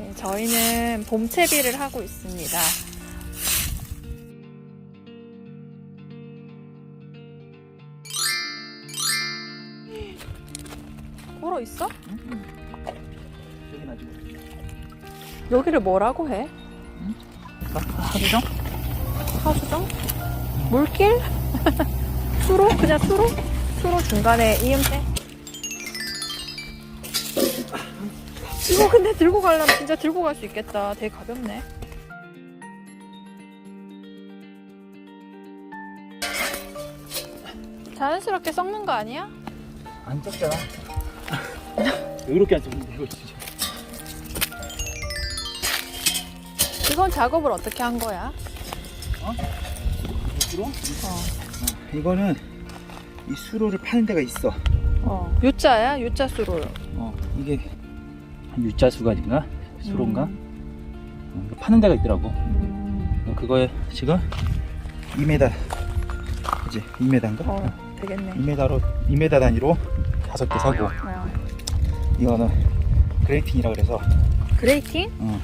네, 저희는 봄채비를 하고 있습니다. 얼어 있어? 여기를 뭐라고 해? 하루정? 하수정? 물길? 수로? 그냥 수로? 수로 중간에 이음새? 이거 근데 들고 가려면 진짜 들고 갈 수 있겠다. 되게 가볍네. 자연스럽게 썩는 거 아니야? 안 쪘잖아. 왜 이렇게 안 쪘는데 이거 진짜. 이건 작업을 어떻게 한 거야? 수로? 어. 이거는 이 수로를 파는 데가 있어. 어. U자야? U자 수로. 어, 이게 유자수가인가? 수로인가? 음. 어, 이거 파는 데가 있더라고. 음. 그거에 지금 2m, 그지? 2m인가? 어, 되겠네. 2m로 2m 단위로 다섯 개 사고 어. 이거는 그레이팅이라 그래서 그레이팅? 어,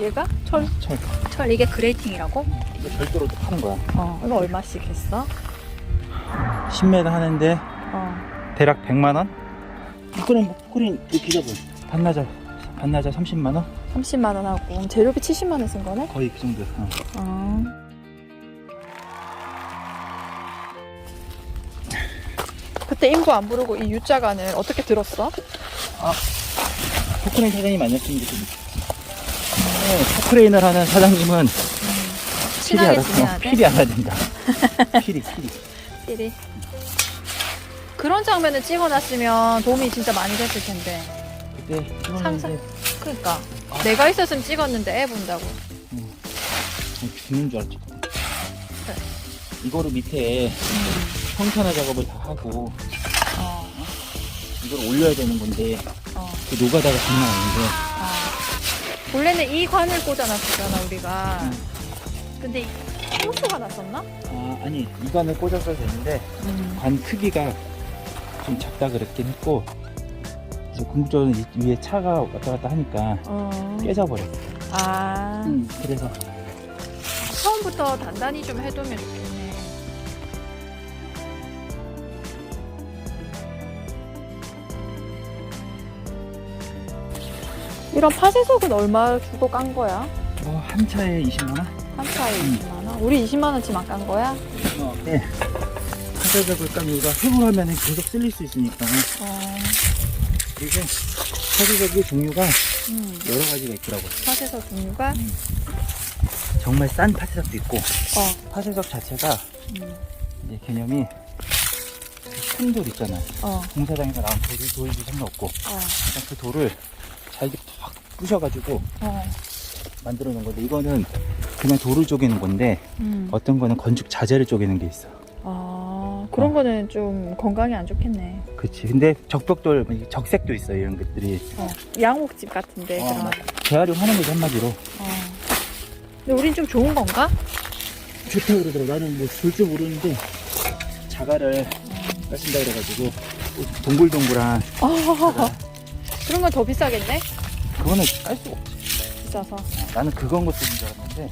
얘가? 철? 철 철 이게 그레이팅이라고? 이거 별도로 또 파는 거야. 어. 이거 얼마씩 했어? 10m 하는데 어. 대략 100만 원? 이거는 뭐 포크린 이렇게 잡은 반나절 반나절 30만 원? 30만 원 하고 재료비 70만 원 쓴 거네? 거의 그 정도. 어. 어. 그때 인부 안 부르고 이 U자간을 어떻게 들었어? 포크레인 사장님 아니었으면 좋겠는데. 네, 포크레인을 하는 사장님은 친하게 지내야 돼? 필히 알아야 된다. 필히 필히. 필히. 그런 장면을 찍어놨으면 도움이 진짜 많이 됐을 텐데. 그때 상상- 찍었는데 그러니까 내가 있었으면 찍었는데 애 본다고. 죽는 줄 알았지. 그래. 이거를 밑에 음. 평탄화 작업을 다 하고 어. 이걸 올려야 되는 건데 어. 그 노가다가 장난 아닌데 아. 원래는 이 관을 꽂아놨었잖아 우리가. 음. 근데 호수가 났었나? 아 아니 이관을 꽂았어야 되는데 관 크기가 좀 작다 그랬긴 했고 이제 궁극적으로 이 위에 차가 왔다 갔다 하니까 어. 깨져버렸어. 아. 음, 그래서 처음부터 단단히 좀 해두면 좋겠네. 이런 파쇄석은 얼마 주고 깐 거야? 뭐한 차에 20만 원? 한 차에 음. 20만 원? 우리 20만 원치 만 깐 거야? 어, 네. 사자작을 까면 이거 회복하면 계속 쓸릴 수 있으니까 어, 그리고 사자작의 종류가 음. 여러 가지가 있더라고. 파쇄석 종류가? 정말 싼 파쇄석도 있고 어, 파쇄석 자체가 음. 이제 개념이 큰 돌 있잖아. 어, 공사장에서 나온 돌이 돌도 상관없고 어, 그냥 그 돌을 잘게 팍 부셔가지고 어, 만들어 놓은 건데 이거는 그냥 돌을 쪼개는 건데 음. 어떤 거는 건축 자재를 쪼개는 게 있어. 아, 그런 거는 좀 건강에 안 좋겠네. 그렇지. 근데 적벽돌, 뭐 적색도 있어 이런 것들이 어, 양옥집 같은데, 어, 그런. 재활용하는 거지 한마디로. 어. 근데 우린 좀 좋은 건가? 좋다 그러더라고. 나는 뭐볼줄 모르는데 자갈을 까신다 그래가지고 동글동글한 아, 그런 건 더 비싸겠네? 그거는 깔 수가 없지. 비싸서. 나는 그건 것도 줄 알았는데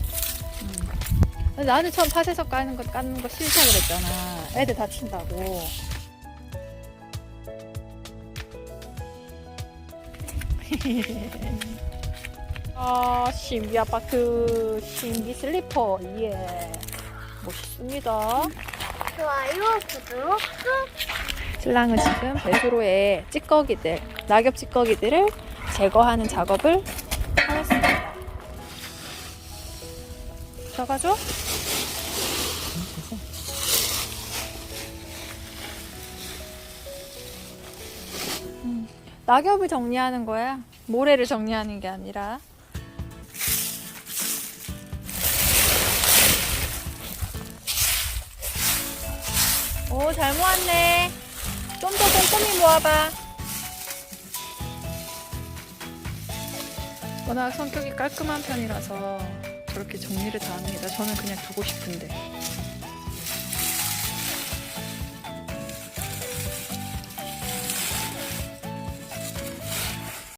나는 처음 파쇄석 까는 거, 까는 거 싫다 그랬잖아. 애들 다친다고. 아, 신비 아파트, 신비 슬리퍼, 예. 멋있습니다. 좋아요, 구독, 신랑은 지금 배수로에 찌꺼기들, 낙엽 찌꺼기들을 제거하는 작업을 하였습니다. 들어가죠? 낙엽을 정리하는 거야. 모래를 정리하는 게 아니라. 오, 잘 모았네. 좀 더 꼼꼼히 모아봐. 워낙 성격이 깔끔한 편이라서 저렇게 정리를 다 합니다. 저는 그냥 두고 싶은데.